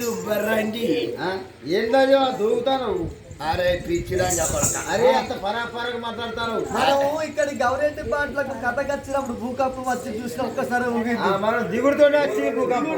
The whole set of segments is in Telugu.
బీరు బర్రండి. ఏంటో దూకుతాను? అరే పిచ్చిరా అరే అంత పరాపరగా మాట్లాడతారు. మనము ఇక్కడ గవర్నమెంట్ పాటలకు కథకు వచ్చినప్పుడు భూకంపం వచ్చి చూసిన ఒక్కసారి ఆ, ఊగింది మనం దిగుడుతోనే వచ్చి.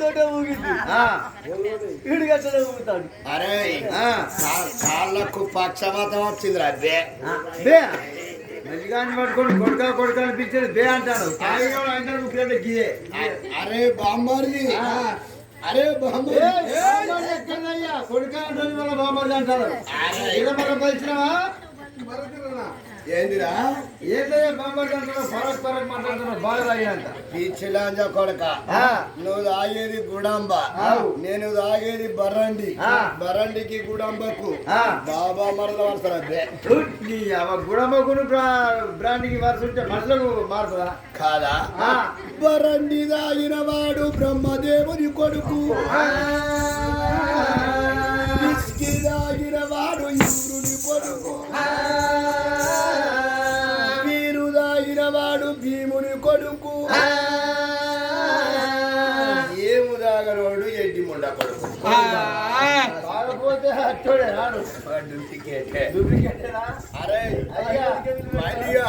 తోటే ఊగింది గట్లనే ఊగుతాడు. అరే కాళ్ళకు పక్షపాతం వచ్చిందిరా బే. ఆ, బే. మంచిగాని పట్టుకొని కొడుక కొడుక అనిపించేది బే అంటాడు. అరే బామ్మర్ది. అరే బామ్మర్ది ఎక్కడయ్యా? కొడుక వాళ్ళ అంటారు అరే. ఇదే మనం కలిసినావా ఏందిరా? బామ్మర్ది అంటారు పరక్ పరక్ మాట్లాడుతున్నావు బాగా తాగినంత కొడక. నువ్వు తాగేది గుడాంబ. నేను తాగేది బర్రండి. బర్రండికి గుడాంబకు. బాబా మరద వస్తారా బే. నీ అవ గుణమగును బ్రాండ్కి వరుస ఉంటే మనుషులకు మారుతుందా? కాదా? ఆ. బరండి తాగిన వాడు బ్రహ్మదేవుని కొడుకు. తాగిన వాడు ఇంద్రుని కొడుకు. కాకపోతే అట్టోడే రాడు. డూప్లికేట్ డూప్లికేటేనా అరే అయ్యా.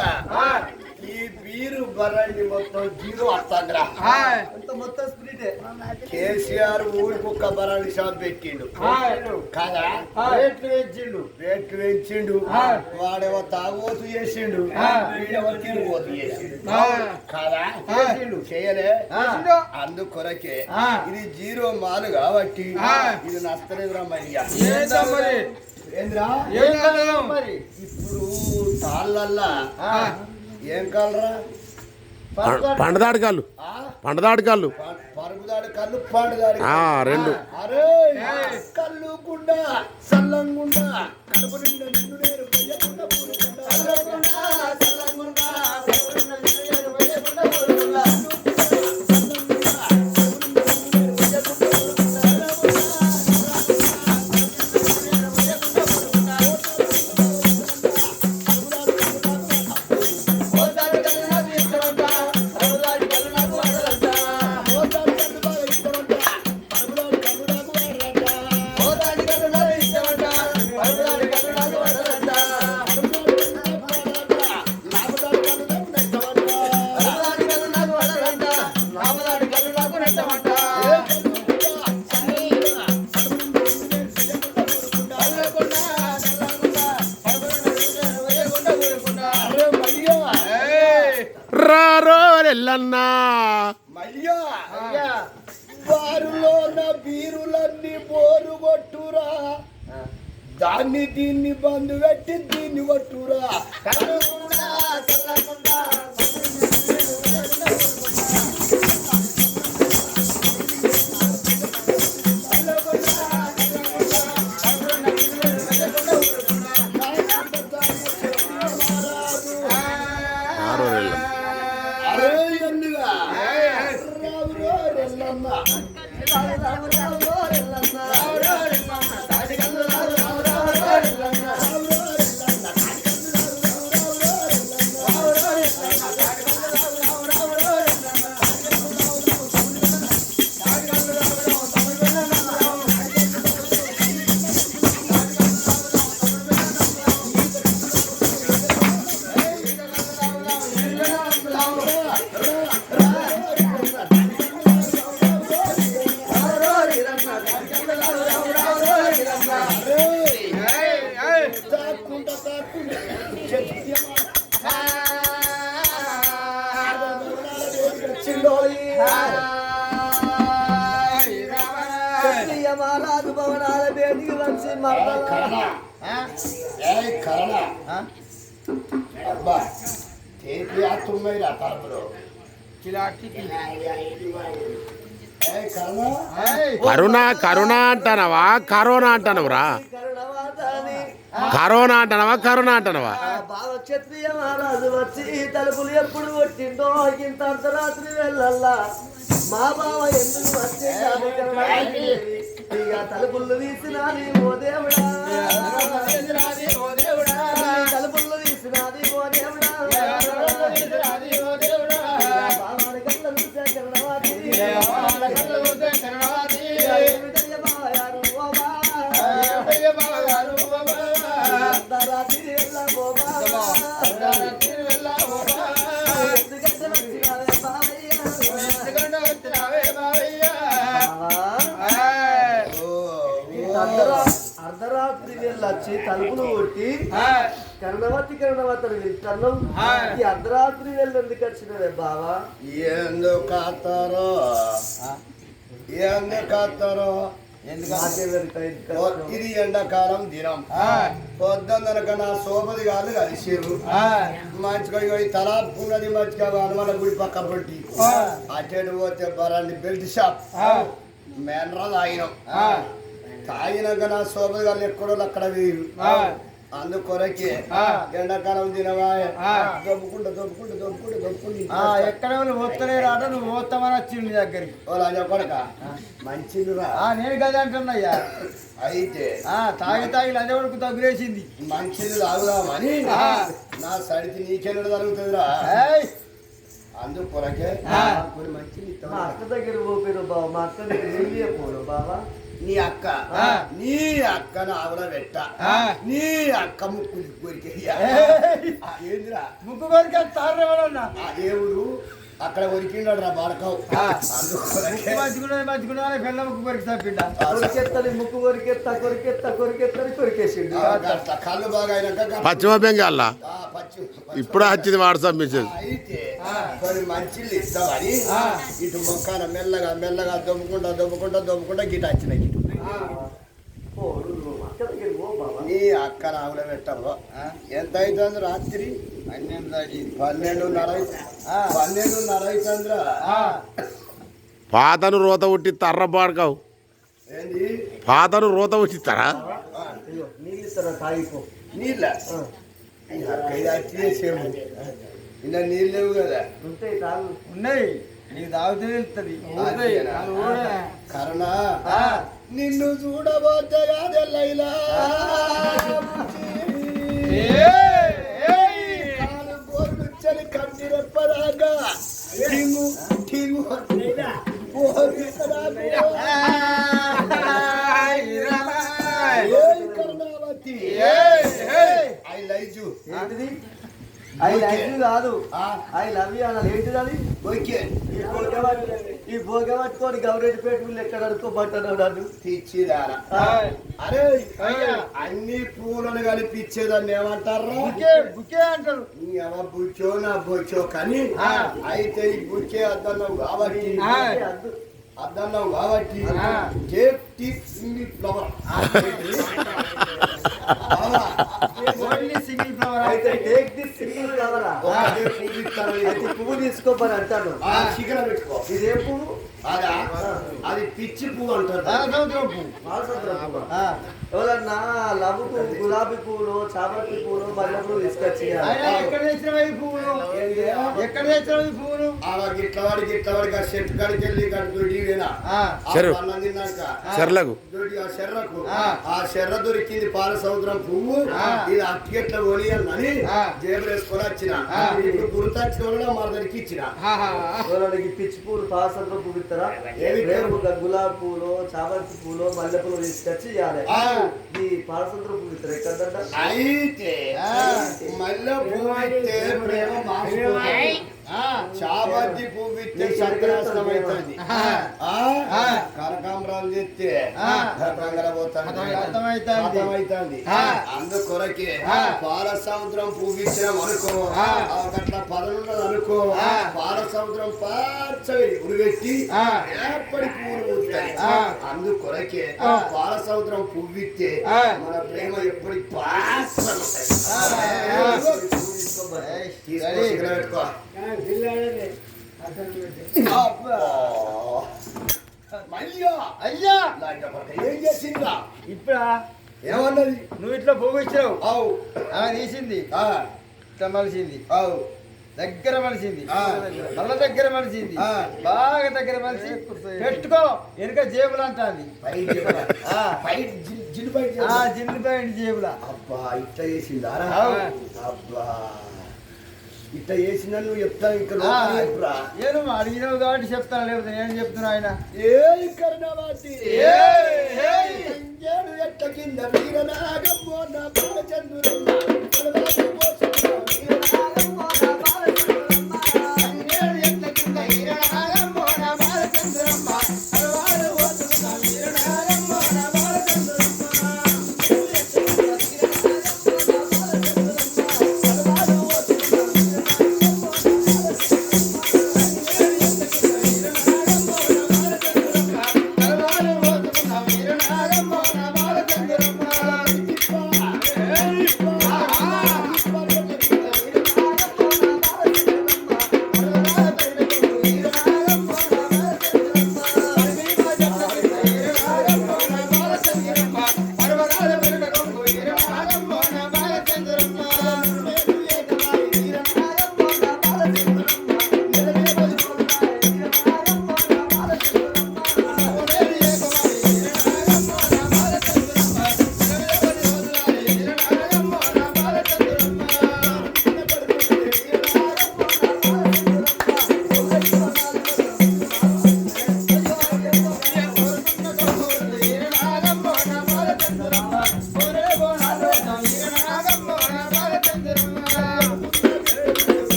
ఈ వీరు బరండి మొత్తం జీరో వస్తాంద్రా అంత మొత్తం స్పిరిటే. కేసీఆర్ ఊరి కుక్క బరాని షాప్ పెట్టిండు. కాదా? రేట్లు పెంచిండు రేట్లు పెంచిండు ఆ. వాడేమో తాగోతు చేసిండు. ఆ. వీడేమో తిరుగుబోతు చేసిండు. కాదా. చేయలే. అందుకొరకే. ఇది జీరో మాలు కాబట్టి. ఇది ఏంటో మరి ఏంద్రా? మరి ఇప్పుడు తాళ్ళల్లా. ఏం కాలరా. పండదాడు కాళ్ళు? పండదాడు కాళ్ళు. ప- పరుగుదాడు కళ్ళు పాడుదాడు ఆ, రెండు. అరే కళ్ళు గుండా సల్లంగుండా కడుపు నిండా ఏ కరణ? కరుణ కరుణ అంటానవా? కరోనా అంటానవరా? కరోనా అంటానవా? కరోనా అంటానవా? క్షత్రియ మహారాజు వచ్చి తలుపులు ఎప్పుడు కొట్టిందో ఇంత అర్ధరాత్రి వెళ్ళల్లా మా బావ ఎందుకు. ఇక తలుపులు తీసినాది ఓ దేవుడా. తలుపులు తీసినాది ఓ దేవుడా. అర్ధరాత్రి వెళ్ళొచ్చి తలుపులు కొట్టి కర్ణవతి కర్ణవతి వింటున్నాం ఆ. ఈ అర్ధరాత్రి వెళ్ళి ఎందుకు వచ్చినవే బావా ఎందుకు కాస్తారో ఎందుకు వచ్చినావు? ఇది ఎండాకాలం దినం ఆయ్. పొద్దున్ననక నా సోపది గారు కలిసిర్రు ఆయ్. మంచిగా తలాపున్నది మంచిగా హనుమాన గుడి పక్క పెట్టి ఆ. అటెడు పోతే బరాండి బెల్ట్ షాప్. మేనరా తాగినాం. తాగినాక నా సోపది గారు ఎక్కడో అక్కడ వేయరు ఆయ్. అందుకొరకే ఆ. ఎండాకాలం ఆ. దొబ్బుకుంటూ దొబ్బుకుంటూ దొబ్బుకుంటూ దొబ్బుకుంటూ ఆ, ఎక్కడ వాళ్ళు పోతలే రాట నువ్వు పోతామని వచ్చింది దగ్గరికి వాళ్ళ కొడక మంచిదిరా ఆ, నేను గది అంటున్నాయ్యా అయితే ఆ, తాగి తాగి లంజవరకు తగ్గులేసింది మంచిది తాగుదామని. నా సడికి నీకెన్నడు జరుగుతుందిరా ఏయ్, అందుకొరకే ఆ. కొన్ని మంచిది. మా అక్క దగ్గర పోపిరు బావ మా అక్క దగ్గర వెళ్ళి పోరు బావా నీ అక్క. నీ అక్కను ఆవిడ పెట్ట. నీ అక్క ముక్కు ఏయ్, ఏందిరా? ముక్కు కొరికి తారేమన్నా ఆ దేవుడు అక్కడ కొరికిండాడు రా బాడకావు ఆ. అందుకొరకే. ముక్కు మంచుకున్నా పెళ్ళ ముక్కు కొరికెత్తా కొరికెత్తా కొరికెత్తని కొరికేసిండు. కళ్ళు బాగా అయినాక పశ్చిమ బెంగాల్లా? ఆ, పచ్చి పచ్చి- ఇప్పుడే వచ్చింది వాట్సాప్ మెసేజ్ అయితే కొన్ని మంచిలు ఇస్తామని. ఇటు మొక్కన మెల్లగా మెల్లగా దొబ్బుకుంటా దొబ్బుకుంటా దొబ్బుకుంటా గిట. వచ్చినాయి నీ అక్క ఆవిడ పెట్టము ఎంత అవుతుంది రాత్రి? పన్నెండు పన్నెండున్నర. పన్నెండున్నర అవుతుందిరా పాతను రోత ఉట్టి తర్ర పాడకావు. పాతను రోత ఉట్టిస్తారా నీళ్ళు? నీళ్ళ నీళ్ళు లేవు కదా. ఉన్నాయి. నీకు తాగితే అంతేనా? కరుణ. నిన్ను చూడబోతే కాదే లైలా కాలు గోర్లు చలి కంటి రెప్పదాకా టింగు టింగు కరుణావతి. I you. ఏంటిది? ఐ యూ కాదు ఐ లవ్ యూ అనాలి ఏంటిది అది ఓకే. ఈ బోగ పట్టుకొని గౌరెడ్డిపేట వీళ్ళు ఎక్కడ అడుకోబట్టాడు నన్ను? పిచ్చిదారా ఆ, అరే అన్ని పూలను కలిపి ఇచ్చేదాన్ని ఏమంటారా? బుకే బుకే అంటారు. నీ అవ బుచ్చో నా బొచ్చో కానీ. అయితే ఈ బుచ్చే అద్దన్నావు కాబట్టి. అద్దన్నావు కాబట్టి. కేప్ టిప్ సింగిల్ ఫ్లవర్. పువ్వు తీసుకోమని అంటాను పెట్టుకో ఇదే పువ్వు అదా అది పిచ్చి పువ్వు అంటారు పువ్వు ఎవరన్నా లవ్ గులాబీ పువ్వులు చామంతి పువ్వులు మల్లె పువ్వులు తీసుకొచ్చి ఎక్కడ పువ్వులు ఎక్కడ పువ్వులు అలా గిట్ల వాడి గిట్ల వాడికి ఆ. చెట్టు కాడికి వెళ్ళి ఆ, తిన్నాక శర్ర దొరికింది పాల సముద్రం పువ్వు. ఇది అట్టిగట్ల కొనియాలని ఆ. జేబులు వేసుకొని వచ్చిన. ఇప్పుడు గుర్తొచ్చిన కూడా మా దగ్గరికి ఇచ్చిన పిచ్చి పువ్వులు పాలసముద్రం పువ్వు ఇస్తారా గులాబీ పువ్వులు చామంతి పువ్వులు మల్లె పువ్వులు తీసుకొచ్చి ఇవ్వాలి ఆ. ఈ పాలసముద్రం పువ్వు ఇస్తారు ఎక్కడంట అయితే. మల్లె పువ్వు ప్రేమ. ఆ, చామంతి పువ్వు ఇస్తే సంక్రాంతం అవుతుంది. కనకాంబరాలు. అర్థమైతాంది ఆ. అందుకొరకే. పాల సముద్రం పువ్వు ఇచ్చినాం అనుకో. అట్లా పదనున్నది అనుకో. పాల సముద్రం పార్చవి ఉరిగెట్టి ఆ. ఎప్పటి పువ్వులు ఆ. అందుకొరకే. పాల సముద్రం పువ్వు ఇస్తే. మన ప్రేమ ఎప్పటి పాత్రలు అయ్యా ఏం చేసిందా ఇప్పుడా ఏమన్నది నువ్వు ఇట్లా పువ్వు ఇచ్చినావు అవు తీసింది ఆ, ఇట్లా మలిసింది అవు దగ్గర మలిసింది ఆ. మళ్ళా దగ్గర మలిసింది ఆ. బాగా దగ్గర మలిసి పెట్టుకో వెనుక జేబులు అంటాంది జేబుల. జిన్ను పైన జేబుల అబ్బా ఇట్లా చేసిందా. అబ్బా ఇట్లా చేసిందా నువ్వు చెప్తా ఇంకా ఆ, లోపలికి చెప్పురా. ఏ నువ్వు అడిగినావు కాబట్టి చెప్తాను లేకపోతే నేను చెప్తున్నా ఆయన. ఏ కరుణావాసి ఎట్ల కింద వీరనాగమ్మో నా బాలచంద్రుడు రాత్రులు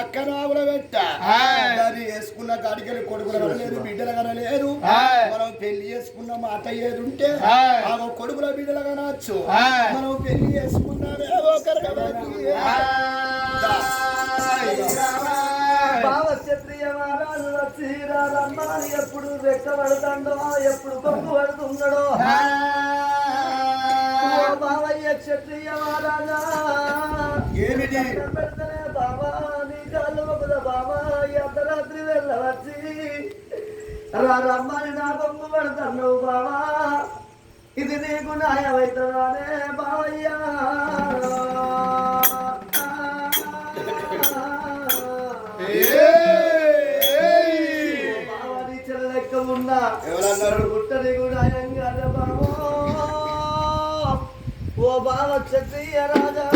నీ అక్క నావుల పెట్ట దాన్ని వేసుకున్న కాడికెళ్ళి కొడుకులు కనలేదు బిడ్డలు కనలేదు. మనం పెళ్ళి చేసుకున్న మాట ఏదుంటే ఆ. కొడుకుల బిడ్డలు కనవచ్చు. మనం పెళ్ళి చేసుకున్నామే ఎప్పుడు రెక్క పడుతుండో ఎప్పుడు కొంగు పడుతున్నాడో ఓ బావయ్య క్షత్రియ మహారాజా ఏమిటి? ఈ అర్ధరాత్రి వెళ్ళవచ్చి. రమ్మని నా కొంగు పడుతున్నావు బావా. ఇది నీకు న్యాయమైతుందానే బావయ్యా. ఉన్నా. ఎవరన్నారు? ఓ బావ క్షత్రియ రాజా.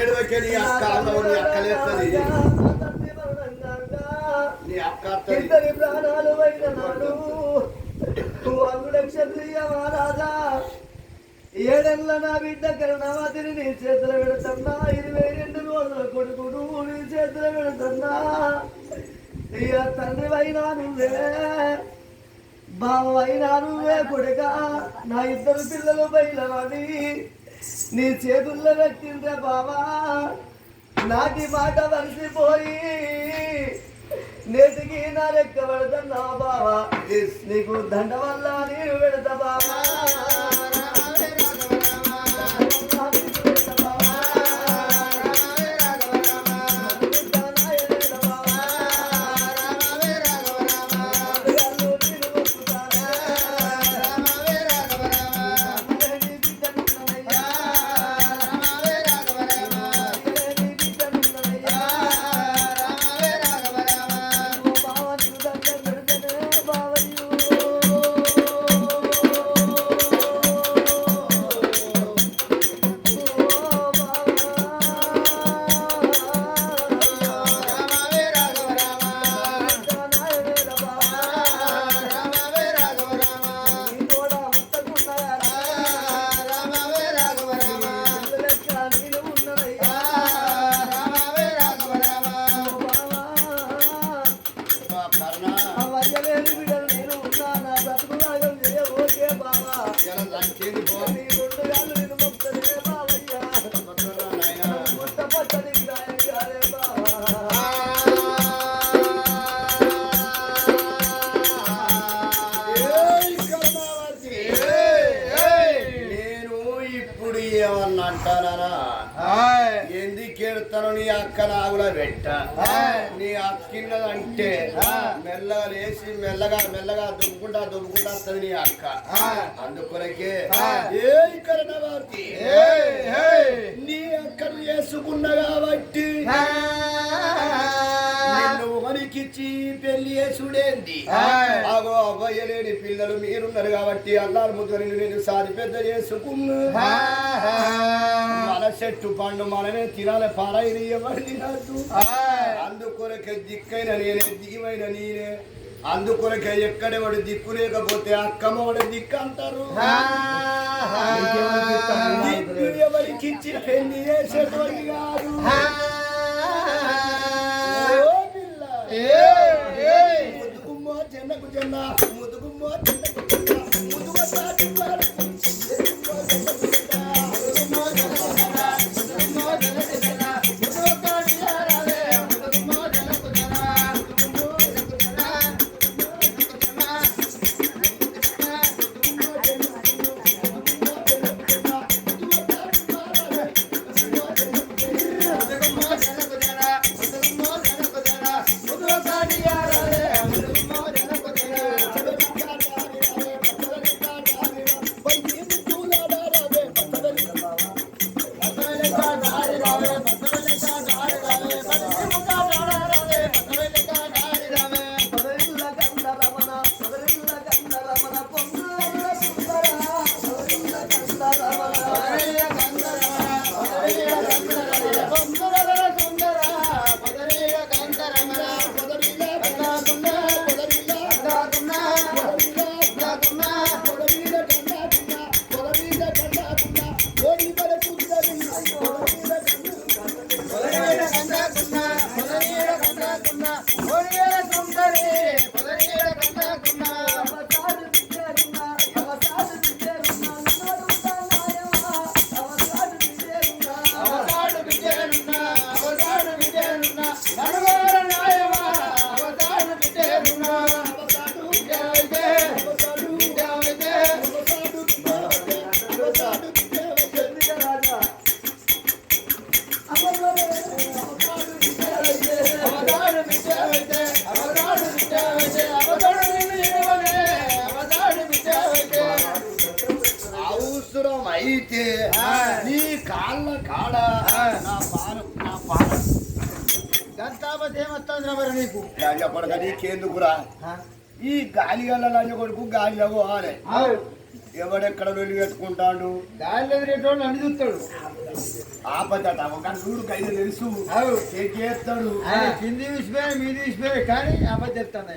ఏడువకే నీ అక్క ఆవుల నీ అక్క లేస్తుంది నీ అక్క ఇద్దరి ప్రాణాలు వైన నాడు అంగుడ క్షత్రియ మహారాజా ఏడెళ్ళ నా బిడ్డ కరుణావతిని నీ చేతులు పెడుతున్నా ఇరవై రెండు రోజుల కొడుకును నీ చేతులు పెడుతున్నా. ఇక తండ్రి అయినా నువ్వే బావ అయినా నువ్వే కొడుక నా ఇద్దరు పిల్లలు బయలువాడి నీ చేతుల్లో పెట్టిండ్రే బావా. నాటి మాట వలసిపోయి నేటికి నా లెక్క పెడతా బావా. నీకు దండ వల్ల నేను పెడతా బావా. నీ అక్కిన్నదంటే మెల్లగా లేచి మెల్లగా మెల్లగా దుబ్బుకుంటా దుబ్బుకుంటా వస్తుంది నీ అక్క. అందుకొరకే ఏ కరుణావతి నీ అక్కను వేసుకున్న కాబట్టి ఒకరికిచ్చి పెళ్ళి చేసుడేంది? ఆగో పిల్లలు మీరున్నారు కాబట్టి అల్లారు ముద్దుని నేను సారి పెద్ద చేసుకున్నా. మన చెట్టు పండు మనమే తినాలి పారాయణ ఎవరు తినద్దు అందుకొరకే దిక్కైన నేనే దిగివైన నేనే. అందుకొరకే ఎక్కడెవడు దిక్కు లేకపోతే అక్కమ్మ వాడు దిక్కు అంటారు ఎవరికి ఇచ్చి పెళ్ళి చేసేటోడి ఏమొస్తుంది మరి నీకు? చెప్పడక నీకెందుకురా ఈ గాలి గల్ల కొడుకు గాలిలో పోవాలి ఎవడెక్కడ వెళ్ళి పెట్టుకుంటాడు? గాలి ఎదిరేటోళ్ళు అన్ని చూస్తాడు. ఆపదట ఒక చూడు కైలు తెలుసు. చేస్తాడు. కింది విసిపోయి మీది విసిపోయి కానీ చెప్తాను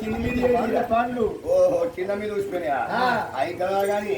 కింద మీద ఏంటిరా? పండ్లు. ఓహో కింద మీద చూసిపోయినా? ఆ. అయితే కానీ